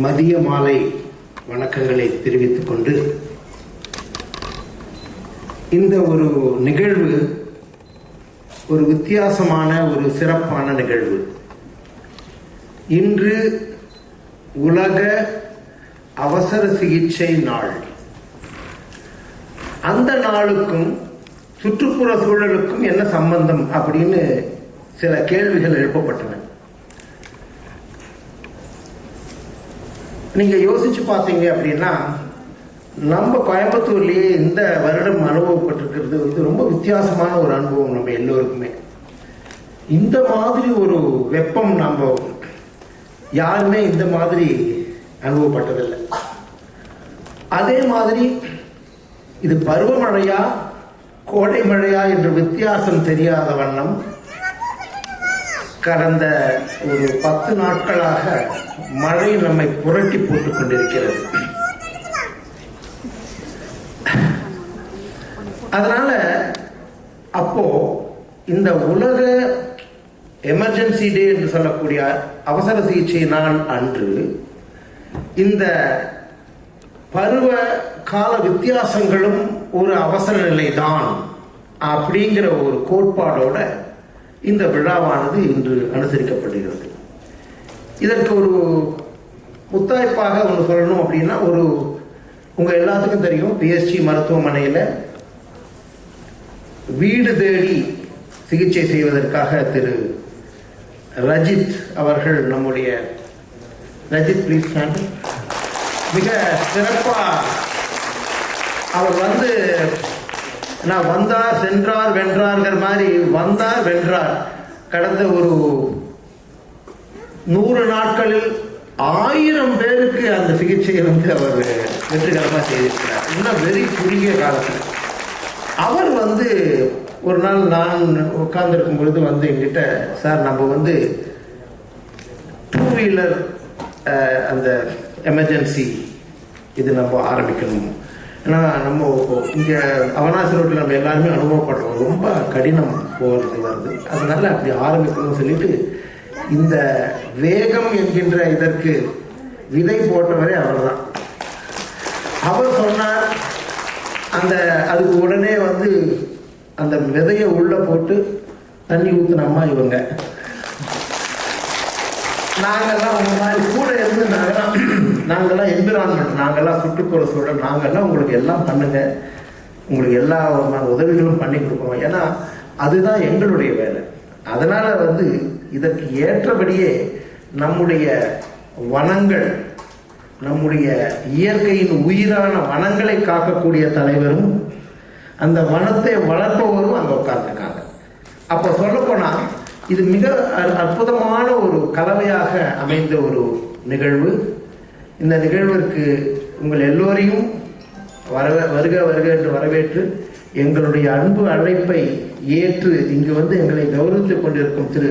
மதிய மாலை வணக்கங்களை தெரிவித்துக் கொண்டு இந்த ஒரு நிகழ்வு ஒரு வித்தியாசமான ஒரு சிறப்பான நிகழ்வு. இன்று உலக அவசர சிகிச்சை நாள். அந்த நாளுக்கும் சுற்றுப்புற சூழலுக்கும் என்ன சம்பந்தம் அப்படின்னு சில கேள்விகள் எழுப்பப்பட்டன. நீங்கள் யோசிச்சு பார்த்தீங்க அப்படின்னா நம்ம கோயம்புத்தூர்லேயே இந்த வருடம் அனுபவப்பட்டிருக்கிறது வந்து ரொம்ப வித்தியாசமான ஒரு அனுபவம் நம்ம எல்லோருக்குமே. இந்த மாதிரி ஒரு வெப்பம் நம்ம யாருமே இந்த மாதிரி அனுபவப்பட்டதில்லை. அதே மாதிரி இது பருவமழையா கோடை மழையா என்று வித்தியாசம் தெரியாத வண்ணம் கடந்த ஒரு பத்து நாட்களாக மழை நம்மை புரட்டி போட்டுக் கொண்டிருக்கிறது. அதனால அப்போ இந்த உலக எமர்ஜென்சி டே என்று சொல்லக்கூடிய அவசர சிகிச்சை நாள் அன்று இந்த பருவ கால வித்தியாசங்களும் ஒரு அவசர நிலை தான் அப்படிங்கிற ஒரு கோட்பாடோட இந்த விழாவானது இன்று அனுசரிக்கப்படுகிறது. இதற்கு ஒரு முத்தாய்ப்பாக ஒன்று சொல்லணும் அப்படின்னா ஒரு உங்கள் எல்லாத்துக்கும் தெரியும் பிஎஸ்டி மருத்துவமனையில் வீடு தேடி சிகிச்சை செய்வதற்காக திரு ரஜித் அவர்கள் நம்முடைய ரஜித் ப்ளீஸ் மிக சிறப்பாக அவர் வந்து நான் வந்தார் சென்றார் வென்றார்ங்கிற மாதிரி வந்தார் வென்றார். கடந்த ஒரு நூறு நாட்களில் ஆயிரம் பேருக்கு அந்த சிகிச்சையை வந்து அவர் வெற்றிகரமாக செய்திருக்கிறார். இன்னும் வெறி குறுகிய காலத்தில். அவர் வந்து ஒரு நாள் நான் உட்கார்ந்துருக்கும் பொழுது வந்து என்கிட்ட சார் நம்ம வந்து டூ வீலர் அந்த எமர்ஜென்சி இது நம்ம ஆரம்பிக்கணும். ஏன்னா நம்ம இங்கே அவனாசி ரோட்டில் நம்ம எல்லாருமே அனுபவப்படுறோம். ரொம்ப கடினம் போகிறது வருது. அதனால அப்படி ஆரம்பிக்கணும்னு சொல்லிட்டு இந்த வேகம் என்கின்ற இதற்கு விதை போட்டவரே அவர்தான். அவர் சொன்னார் அந்த அதுக்கு உடனே வந்து அந்த விதையை உள்ளே போட்டு தண்ணி ஊற்றுனம்மா இவங்க. நாங்கள்லாம் அந்த மாதிரி கூட இருந்து நாங்கள்லாம் நாங்கள்லாம் என்விரான்மெண்ட் நாங்கள்லாம் சுற்றுப்புற சூழல் நாங்கள்லாம் உங்களுக்கு எல்லாம் பண்ணுங்க. உங்களுக்கு எல்லா உதவிகளும் பண்ணி கொடுக்குறோம் ஏன்னா அதுதான் எங்களுடைய வேலை. அதனால வந்து இதற்கு ஏற்றபடியே நம்முடைய வனங்கள் நம்முடைய இயற்கையின் உயிரான வனங்களை காக்கக்கூடிய தலைவரும் அந்த வனத்தை வளர்ப்பவரும் அங்கே உட்கார்ந்துருக்காங்க. அப்போ சொல்லப்போனால் இது மிக அற்புதமான ஒரு கலவையாக அமைந்த ஒரு நிகழ்வு. இந்த நிகழ்விற்கு உங்கள் எல்லோரையும் வர வருக வருக என்று வரவேற்று எங்களுடைய அன்பு அழைப்பை ஏற்று இங்கு வந்து எங்களை கௌரவித்துக் கொண்டிருக்கும் திரு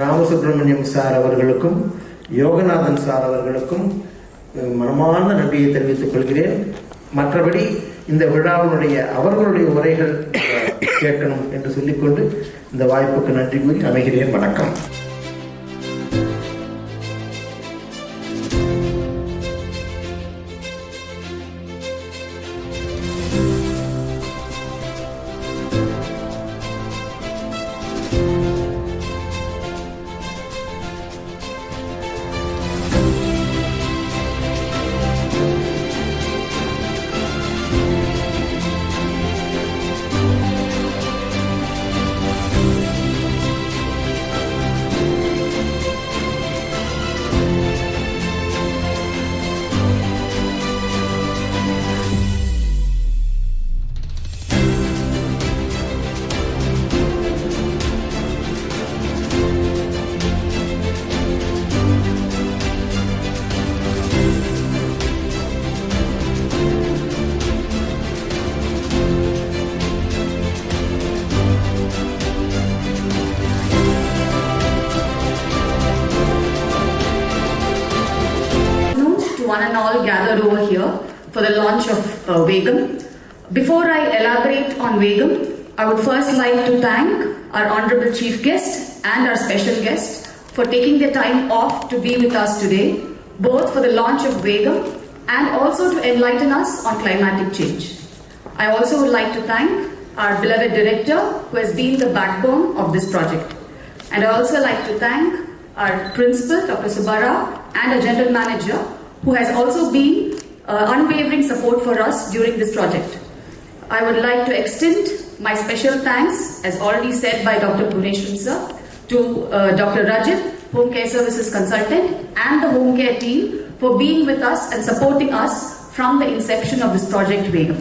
ராமசுப்பிரமணியம் சார் அவர்களுக்கும் யோகநாதன் சார் அவர்களுக்கும் மனமான மனமார்ந்த நன்றியை தெரிவித்துக் கொள்கிறேன். மற்றபடி இந்த விழாவினுடைய அவர்களுடைய உரைகள் கேட்கணும் என்று சொல்லிக்கொண்டு இந்த வாய்ப்புக்கு நன்றி கூறி அமைகிறேன். வணக்கம். Uh, Vegam. Before I elaborate on Vegam, I would first like to thank our honorable chief guest and our special guest for taking their time off to be with us today. both for the launch of Vegam and also to enlighten us on climatic change. I also would like to thank our beloved director who has been the backbone of this project. And I also like to thank our principal, Dr. Subara, and our general manager who has also been uh, unwavering support for us during this project. I would like to extend my special thanks, as already said by Dr. Puneshwan sir, to uh, Dr. Rajat, Home Care Services Consultant, and the Home Care team for being with us and supporting us from the inception of this project Vegam.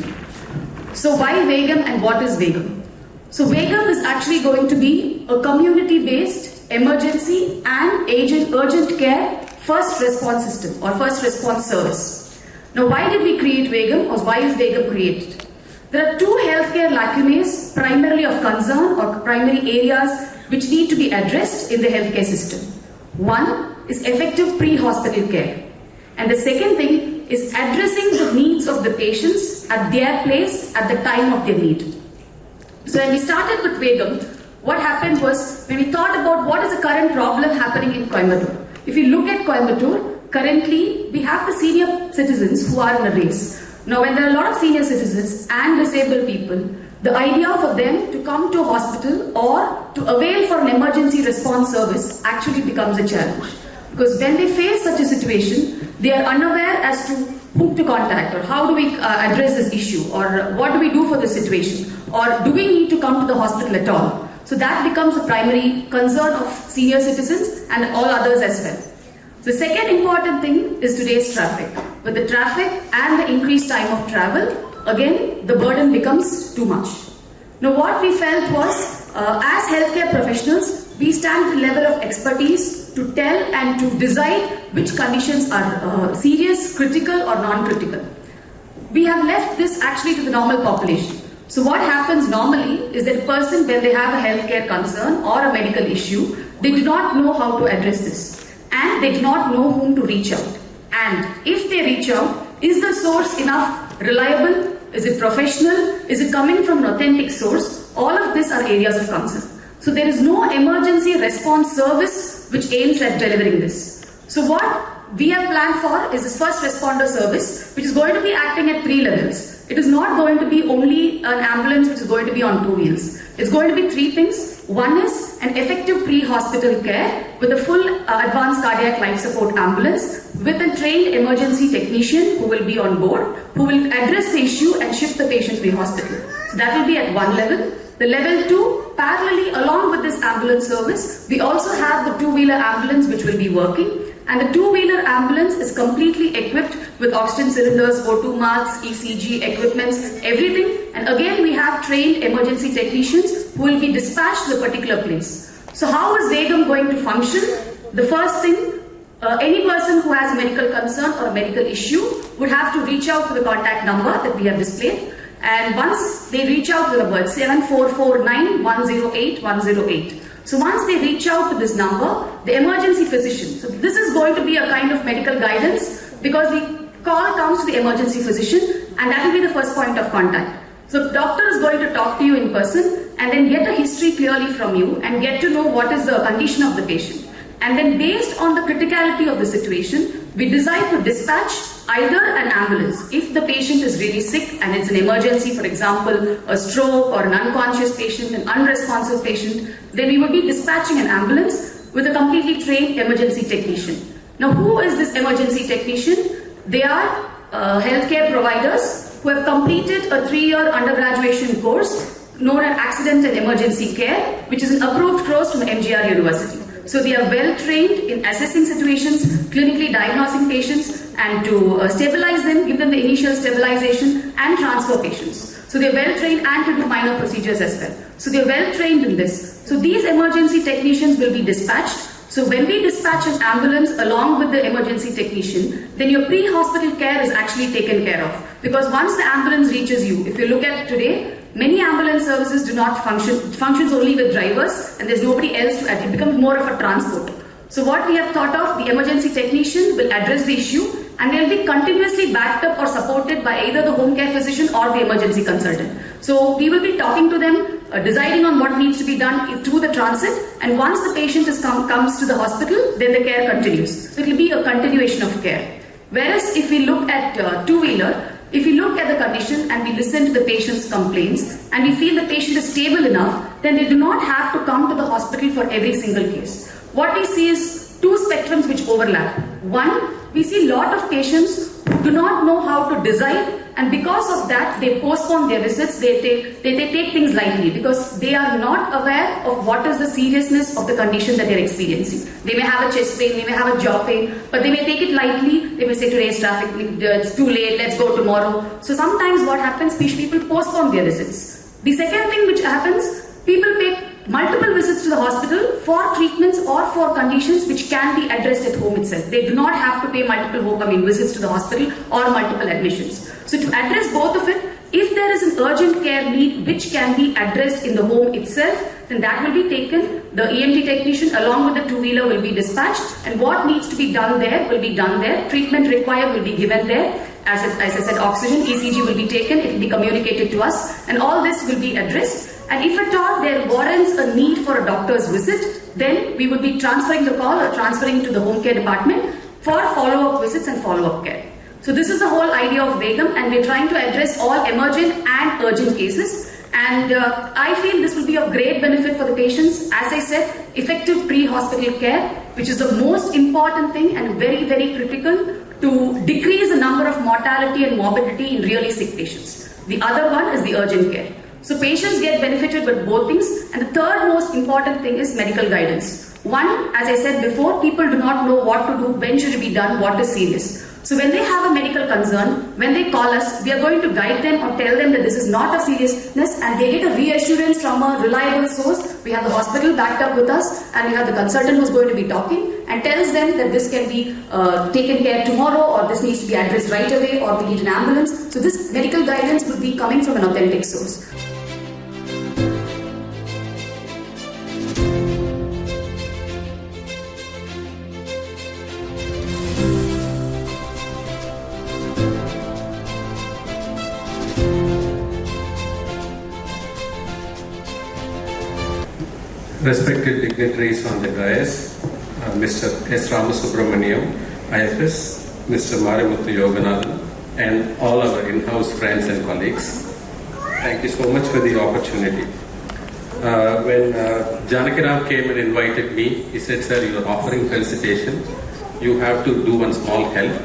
So, why Vegam and what is Vegam? So, Vegam is actually going to be a community based emergency and agent, urgent care first response system or first response service. Now, why did we create Vegam or why is Vegam created? There are two healthcare lacunae primarily of concern or primary areas which need to be addressed in the healthcare system. One is effective pre hospital care, and the second thing is addressing the needs of the patients at their place at the time of their need. So, when we started with Vegam, what happened was when we thought about what is the current problem happening in Coimbatore. If you look at Coimbatore, currently we have the senior citizens who are in a race. Now, when there are a lot of senior citizens and disabled people, the idea for them to come to a hospital or to avail for an emergency response service actually becomes a challenge. Because when they face such a situation, they are unaware as to whom to contact or how do we uh, address this issue or what do we do for this situation or do we need to come to the hospital at all. So that becomes a primary concern of senior citizens and all others as well. The second important thing is today's traffic. With the traffic and the increased time of travel, again the burden becomes too much. Now, what we felt was, uh, as healthcare professionals, we stand the level of expertise to tell and to decide which conditions are uh, serious, critical, or non critical. We have left this actually to the normal population. So, what happens normally is that a person, when they have a healthcare concern or a medical issue, they do not know how to address this and they do not know whom to reach out. And if they reach out, is the source enough reliable? Is it professional? Is it coming from an authentic source? All of these are areas of concern. So there is no emergency response service which aims at delivering this. So what we have planned for is this first responder service, which is going to be acting at three levels. It is not going to be only an ambulance which is going to be on two wheels. It's going to be three things. One is an effective pre-hospital care with a full uh, advanced cardiac life support ambulance with a trained emergency technician who will be on board, who will address the issue and shift the patient to the hospital. So that will be at one level. The level two, parallelly along with this ambulance service, we also have the two-wheeler ambulance which will be working. And the two-wheeler ambulance is completely equipped with oxygen cylinders, O2 masks, ECG equipments, everything. And again, we have trained emergency technicians who will be dispatched to the particular place. So how is Vegam going to function? The first thing, uh, any person who has a medical concern or a medical issue would have to reach out to the contact number that we have displayed. And once they reach out to the number, 7449 108 108. So once they reach out to this number, the emergency physician, so this is going to be a kind of medical guidance because the call comes to the emergency physician and that will be the first point of contact. So doctor is going to talk to you in person and then get a history clearly from you and get to know what is the condition of the patient. And then based on the criticality of the situation, we decide to dispatch either an ambulance if the patient is really sick and it's an emergency, for example, a stroke or an unconscious patient, an unresponsive patient, then we would be dispatching an ambulance with a completely trained emergency technician. Now, who is this emergency technician? They are uh, healthcare providers who have completed a three year undergraduation course known as Accident and Emergency Care, which is an approved course from MGR University. So they are well trained in assessing situations, clinically diagnosing patients, and to uh, stabilize them, give them the initial stabilization, and transfer patients. So they are well trained and to do minor procedures as well. So they are well trained in this. So these emergency technicians will be dispatched. So when we dispatch an ambulance along with the emergency technician, then your pre-hospital care is actually taken care of. Because once the ambulance reaches you, if you look at today, many ambulance services do not function, functions only with drivers and there's nobody else to, it becomes more of a transport. So what we have thought of, the emergency technician will address the issue and they'll be continuously backed up or supported by either the home care physician or the emergency consultant. So we will be talking to them, uh, deciding on what needs to be done through the transit. And once the patient is come, comes to the hospital, then the care continues. So it will be a continuation of care. Whereas if we look at uh, two-wheeler, if we look at the condition and we listen to the patient's complaints and we feel the patient is stable enough, then they do not have to come to the hospital for every single case. What we see is two spectrums which overlap. One, we see a lot of patients who do not know how to decide and because of that they postpone their visits. They take they, they take things lightly because they are not aware of what is the seriousness of the condition that they are experiencing. They may have a chest pain they may have a jaw pain but they may take it lightly. They may say today's traffic uh, it's too late let's go tomorrow. So sometimes what happens people postpone their visits. The second thing which happens people pay multiple visits to the hospital for treatments or for conditions which can be addressed at home itself. They do not have to pay multiple home, I mean, visits to the hospital or multiple admissions. So to address both of it, if there is an urgent care need which can be addressed in the home itself, then that will be taken. The EMT technician along with the two-wheeler will be dispatched and what needs to be done there will be done there. Treatment required will be given there. As I, as I said, oxygen, ECG will be taken, it will be communicated to us and all this will be addressed. And if at all there warrants a need for a doctor's visit, then we would be transferring the call or transferring to the home care department for follow-up visits and follow-up care. So this is the whole idea of Begum and we're trying to address all emergent and urgent cases. And uh, I feel this will be of great benefit for the patients. As I said, effective pre-hospital care, which is the most important thing and very, very critical to decrease the number of mortality and morbidity in really sick patients. The other one is the urgent care. So patients get benefited with both things. And the third most important thing is medical guidance. One, as I said before, people do not know what to do, when should it be done, what is serious. So when they have a medical concern, when they call us, we are going to guide them or tell them that this is not a seriousness and they get a reassurance from a reliable source. We have the hospital backed up with us and we have the consultant who's going to be talking and tells them that this can be uh, taken care tomorrow or this needs to be addressed right away or we need an ambulance. So this medical guidance will be coming from an authentic source. respected dignitaries on the dais, Mr. S. Ramasubramaniam, IFS, Mr. Marimuthu Yoganathan, and all our in-house friends and colleagues. Thank you so much for the opportunity. Uh, when uh, Janakiram came and invited me, he said, sir, you are offering felicitation. You have to do one small help.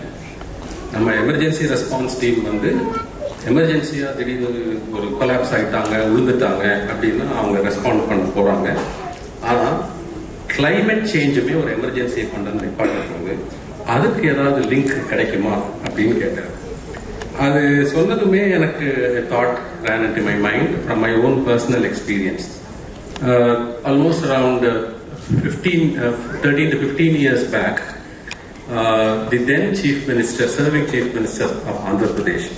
நம்ம emergency response team வந்து எமர்ஜென்சியாக திடீர்னு ஒரு collapse ஆகிட்டாங்க விழுந்துட்டாங்க அப்படின்னா அவங்க respond பண்ண போகிறாங்க ஆனால் கிளைமேட் சேஞ்சுமே ஒரு எமர்ஜென்சியை கொண்டு வந்து நிப்பாட்டிருக்காங்க அதுக்கு ஏதாவது லிங்க் கிடைக்குமா அப்படின்னு கேட்டார் அது சொன்னதுமே எனக்கு thought ran in my mind from my own personal experience almost around fifteen thirteen to fifteen years back the then chief minister serving chief minister of Andhra Pradesh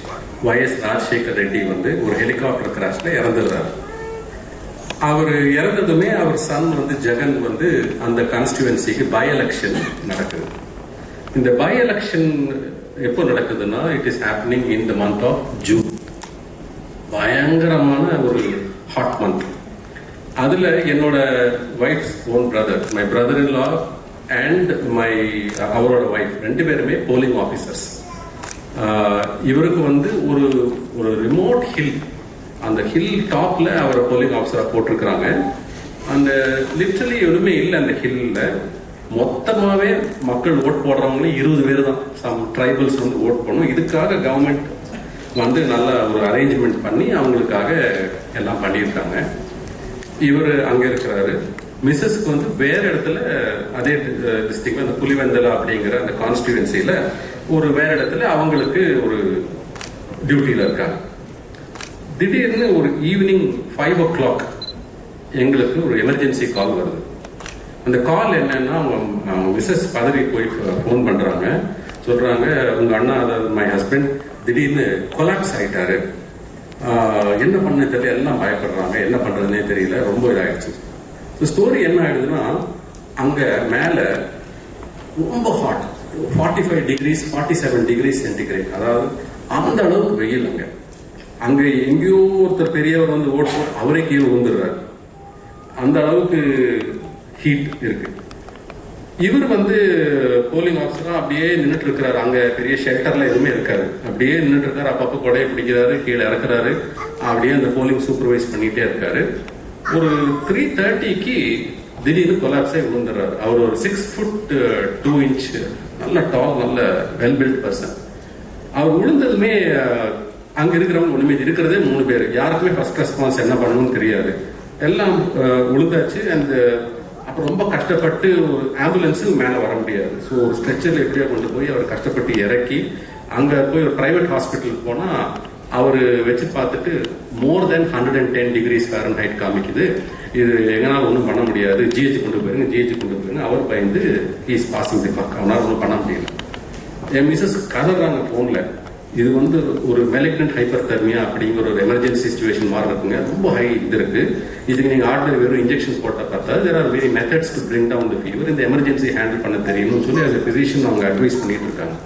Y S Rajasekhar Reddy வந்து ஒரு helicopter கிராஷில் இறந்துடுறாரு அவர் இறந்ததுமே அவர் Sun வந்து ஜெகன் வந்து அந்த கான்ஸ்டியூவன்சிக்கு by election நடக்குது. இந்த by election எப்போ நடக்குதுன்னா it is happening in the month of June பயங்கரமான ஒரு ஹாட் மந்த் அதில் என்னோட wife own brother my brother in law and my அவரோட ஒய்ஃப் ரெண்டு பேருமே போலிங் ஆஃபீஸர்ஸ் இவருக்கு வந்து ஒரு ஒரு ரிமோட் ஹில் அந்த ஹில் டாப்ல அவரை போலிங் ஆஃபீஸராக போட்டிருக்கிறாங்க. அந்த லிட்டரலி எதுவுமே இல்லை அந்த ஹில்ல மொத்தமாகவே மக்கள் ஓட் போடுறவங்களே இருபது பேர் தான். சம் ட்ரைபல்ஸ் வந்து ஓட் பண்ணும். இதுக்காக கவர்மெண்ட் வந்து நல்ல ஒரு அரேஞ்ச்மெண்ட் பண்ணி அவங்களுக்காக எல்லாம் பண்ணியிருக்காங்க. இவர் அங்கே இருக்கிறாரு. மிஸ்ஸஸ்க்கு வந்து வேற இடத்துல அதே டிஸ்ட்ரிக்ட் அந்த புலிவெந்தலா அப்படிங்கிற அந்த கான்ஸ்டியூன்சில ஒரு வேற இடத்துல அவங்களுக்கு ஒரு டியூட்டியில இருக்காங்க. திடீர்னு ஒரு ஈவினிங் ஃபைவ் ஓ கிளாக் எங்களுக்கு ஒரு எமர்ஜென்சி கால் வருது. அந்த கால் என்னன்னா அவங்க விசஸ் மிஸ்ஸஸ் பதவி போய் ஃபோன் பண்ணுறாங்க சொல்கிறாங்க உங்கள் அண்ணா அதாவது மை ஹஸ்பண்ட் திடீர்னு கொலாப்ஸ் ஆகிட்டாரு என்ன பண்ண தெரியல எல்லாம் பயப்படுறாங்க. என்ன பண்ணுறதுனே தெரியல ரொம்ப இதாகிடுச்சு ஸோ ஸ்டோரி என்ன ஆயிடுதுன்னா அங்கே மேலே ரொம்ப hot forty five degrees forty seven degree centigrade அதாவது அந்த அளவுக்கு வெயில் அங்கே. அங்கே எங்கேயோ ஒருத்தர் பெரியவர் வந்து ஓட்டு போட்டு அவரே கீழே விழுந்துடுறாரு. அந்த அளவுக்கு ஹீட் இருக்கு. இவர் வந்து போலிங் ஆஃபீஸராக அப்படியே நின்றுட்டு இருக்கிறாரு அங்கே பெரிய ஷெல்டர்ல எதுவுமே இருக்காது. அப்படியே நின்றுட்டு இருக்காரு அப்பப்போ கொடையை பிடிக்கிறாரு கீழே இறக்குறாரு. அப்படியே அந்த போலிங் சூப்பர்வைஸ் பண்ணிகிட்டே இருக்காரு. ஒரு த்ரீ தேர்ட்டிக்கு திடீர்னு கொலாப்ஸே விழுந்துடுறாரு. அவர் ஒரு சிக்ஸ் ஃபுட் டூ இன்ச் நல்ல டால் நல்ல வெல் பில்ட் பர்சன் அவர் விழுந்ததுமே அங்க இருக்கிறவங்க ஒண்ணுமே இருக்கிறதே மூணு பேர். யாருக்குமே ஃபர்ஸ்ட் ரெஸ்பான்ஸ் என்ன பண்ணணும்னு தெரியாது. எல்லாம் அஹ், அந்த அப்புறம் ரொம்ப கஷ்டப்பட்டு ஒரு ஆம்புலன்ஸுக்கு மேலே வர முடியாது. ஸோ ஒரு ஸ்ட்ரெச்சரில் எப்படியோ கொண்டு போய் அவர் கஷ்டப்பட்டு இறக்கி அங்கே போய் ஒரு ப்ரைவேட் ஹாஸ்பிட்டலுக்கு போனால் அவர் வச்சு பார்த்துட்டு more than hundred and ten degrees fahrenheit காமிக்குது. இது எங்களால் ஒன்றும் பண்ண முடியாது. ஜிஹெச் கொண்டு போயிருங்க ஜிஹெச் கொண்டு போயிருங்க. அவர் பயந்து ஹீஸ் பாசிங் தி பக்கம் அவனால் ஒன்றும் பண்ண முடியல. என் மிஸ்ஸஸ் கதறாங்க ஃபோனில் இது வந்து ஒரு மெலிக்னன்ட் ஹைப்பர் தெர்மியா அப்படிங்கிற ஒரு எமர்ஜென்சி சுச்சுவேஷன் மாதிரி இருக்குங்க. ரொம்ப ஹை இது இருக்கு. இதுக்கு நீங்கள் ஆர்டர் வெறும் இன்ஜெக்ஷன் போட்ட பார்த்தா there are very methods to bring down the fever இந்த எமர்ஜென்சி ஹேண்டில் பண்ண தெரியணும்னு சொல்லி அஸ் a அவங்க அட்வைஸ் பண்ணிட்டு இருக்காங்க.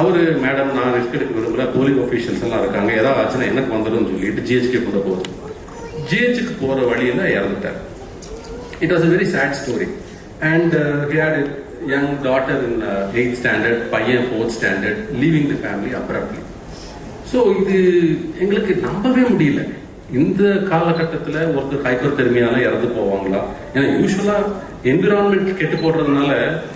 அவர் மேடம் நான் ரிஸ்க் எடுக்க விரும்பல. போலிங் ஒஃபீஷியல்ஸ் எல்லாம் இருக்காங்க. ஏதாவது ஆச்சுன்னா எனக்கு வந்துடும் சொல்லிட்டு ஜிஹெச்கே கூட போகுது. ஜிஹெச்சுக்கு போற வழியில இறந்துட்டார். It was a very sad story and he had young daughter in uh, 8th standard பையன் fourth standard leaving the family abruptly. So இது எங்களுக்கு நம்பவே முடியல. இந்த காலகட்டத்தில் ஒருத்தர் ஹைப்பர் தெர்மியால இறந்து போவாங்களா? ஏன்னா யூஸ்வலாக என்விரான்மெண்ட் கெட்டு போடுறதுனால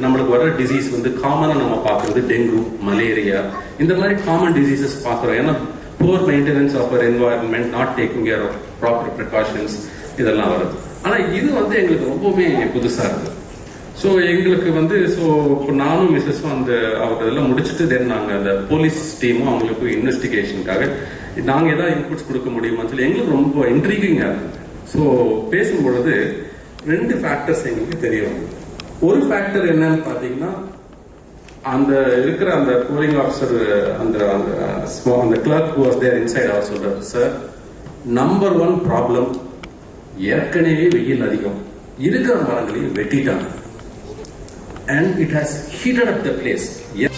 நம்மளுக்கு வர டிசீஸ் வந்து காமனாக நம்ம பார்க்குறது டெங்கு மலேரியா இந்த மாதிரி காமன் டிசீசஸ் பார்க்குறோம். ஏன்னா poor maintenance of our environment not taking care of proper precautions இதெல்லாம் வருது. ஆனால் இது வந்து எங்களுக்கு ரொம்பவுமே புதுசாக இருக்குது ஸோ எங்களுக்கு வந்து ஸோ இப்போ நானும் மிஸ்ஸஸும் அந்த அவர் இதெல்லாம் முடிச்சுட்டு தென் நாங்கள் அந்த போலீஸ் டீமும் அவங்களுக்கு இன்வெஸ்டிகேஷனுக்காக நாங்கள் ஏதாவது இன்புட்ஸ் கொடுக்க முடியுமான்னு சொல்லி எங்களுக்கு ரொம்ப இன்ட்ரீகிங்காக இருந்தது. ஸோ பேசும்பொழுது ரெண்டு ஃபேக்டர்ஸ் எங்களுக்கு தெரிய வந்தது. ஒரு ஃபேக்டர் என்னன்னு பார்த்தீங்கன்னா அந்த இருக்கிற அந்த போலிங் ஆஃபீஸர் அந்த அந்த அந்த கிளர்க் வாஸ் தேர் இன்சைட் அவர் சொல்றாரு சார் நம்பர் ஒன் ப்ராப்ளம் ஏற்கனவே வெயில் அதிகம். இருக்கிற மரங்களையும் வெட்டிட்டாங்க. and it has heated up the place. Yeah.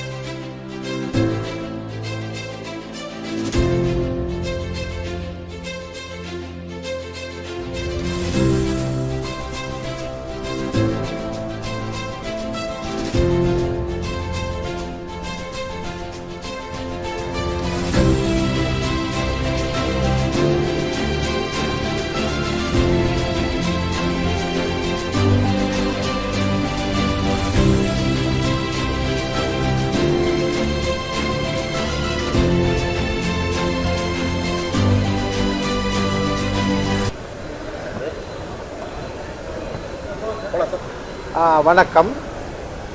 வணக்கம்.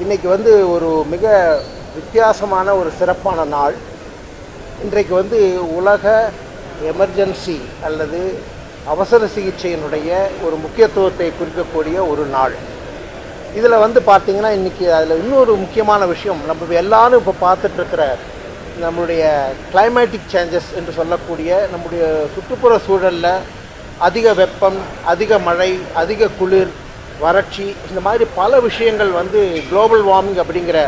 இன்றைக்கி வந்து ஒரு மிக வித்தியாசமான ஒரு சிறப்பான நாள். இன்றைக்கு வந்து உலக எமர்ஜென்சி அல்லது அவசர சிகிச்சையினுடைய ஒரு முக்கியத்துவத்தை குறிக்கக்கூடிய ஒரு நாள். இதில் வந்து பார்த்திங்கன்னா இன்றைக்கி அதில் இன்னொரு முக்கியமான விஷயம் நம்ம எல்லாரும் இப்போ பார்த்துட்ருக்கிற நம்மளுடைய கிளைமேட்டிக் சேஞ்சஸ் என்று சொல்லக்கூடிய நம்முடைய சுற்றுப்புற சூழலில் அதிக வெப்பம் அதிக மழை அதிக குளிர் வறட்சி இந்த மாதிரி பல விஷயங்கள் வந்து குளோபல் வார்மிங் அப்படிங்கிற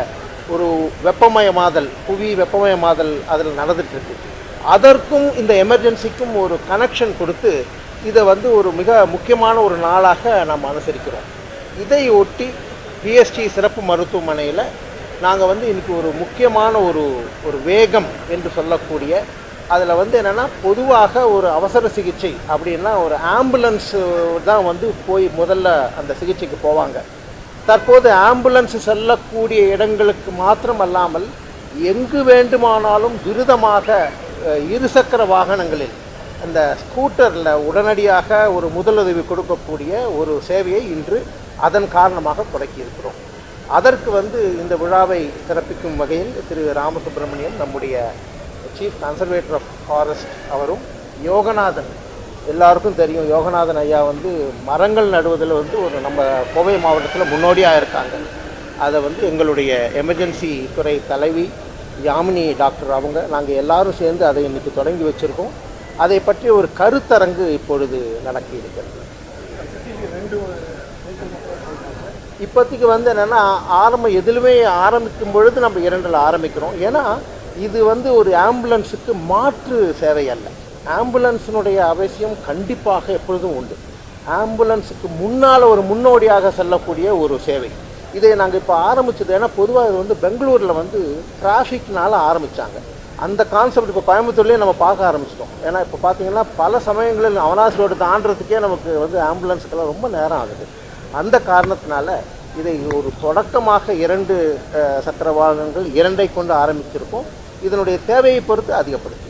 ஒரு வெப்பமயமாதல் புவி வெப்பமயமாதல் அதில் நடந்துட்டுருக்கு. அதற்கும் இந்த எமர்ஜென்சிக்கும் ஒரு கனெக்ஷன் கொடுத்து இதை வந்து ஒரு மிக முக்கியமான ஒரு நாளாக நாம் அனுசரிக்கிறோம். இதை ஒட்டி பிஎஸ்டி சிறப்பு மருத்துவமனையில் நாங்கள் வந்து இன்றைக்கி ஒரு முக்கியமான ஒரு ஒரு வேகம் என்று சொல்லக்கூடிய அதில் வந்து என்னென்னா பொதுவாக ஒரு அவசர சிகிச்சை அப்படின்னா ஒரு ஆம்புலன்ஸ் தான் வந்து போய் முதல்ல அந்த சிகிச்சைக்கு போவாங்க. தற்போது ஆம்புலன்ஸ் செல்லக்கூடிய இடங்களுக்கு மாத்திரம் அல்லாமல் எங்கு வேண்டுமானாலும் துரிதமாக இருசக்கர வாகனங்களில் அந்த ஸ்கூட்டரில் உடனடியாக ஒரு முதலுதவி கொடுக்கக்கூடிய ஒரு சேவையை இன்று அதன் காரணமாக தொடக்கியிருக்கிறோம் அதற்கு வந்து இந்த விழாவை சிறப்பிக்கும் வகையில் திரு ராமசுப்பிரமணியன் நம்முடைய சீஃப் கன்சர்வேட்டர் ஆஃப் ஃபாரஸ்ட் அவரும் யோகநாதன். எல்லாருக்கும் தெரியும் யோகநாதன் ஐயா வந்து மரங்கள் நடுவதில் வந்து ஒரு நம்ம கோவை மாவட்டத்தில் முன்னோடியாக இருக்காங்க. அதை வந்து எங்களுடைய எமர்ஜென்சி துறை தலைவி யாமினி டாக்டர் அவங்க நாங்கள் எல்லாரும் சேர்ந்து அதை இன்றைக்கி தொடங்கி வச்சுருக்கோம். அதை பற்றி ஒரு கருத்தரங்கு இப்பொழுது நடக்கி இருக்கிறது. இப்போதைக்கு வந்து என்னென்னா ஆரம்பம் எதிலுமே ஆரம்பிக்கும் பொழுது நம்ம இரண்டில் ஆரம்பிக்கிறோம். ஏன்னா இது வந்து ஒரு ஆம்புலன்ஸுக்கு மாற்று சேவை அல்ல. ஆம்புலன்ஸினுடைய அவசியம் கண்டிப்பாக எப்பொழுதும் உண்டு. ஆம்புலன்ஸுக்கு முன்னால் ஒரு முன்னோடியாக செல்லக்கூடிய ஒரு சேவை. இதை நாங்கள் இப்போ ஆரம்பிச்சது ஏன்னா பொதுவாக இது வந்து பெங்களூரில் வந்து டிராஃபிக்னால ஆரம்பித்தாங்க அந்த கான்செப்ட் இப்போ கோயம்புத்தூர்லேயே நம்ம பார்க்க ஆரம்பிச்சிட்டோம். ஏன்னா இப்போ பார்த்தீங்கன்னா பல சமயங்களில் அவனாசி ரோடு தாண்டறதுக்கே நமக்கு வந்து ஆம்புலன்ஸுக்கெல்லாம் ரொம்ப நேரம் ஆகுது. அந்த காரணத்தினால இதை ஒரு தொடக்கமாக இரண்டு சக்கர வாகனங்கள் இரண்டை கொண்டு ஆரம்பிச்சிருக்கோம். இதனுடைய தேவையை பொறுத்து அதிகப்படும்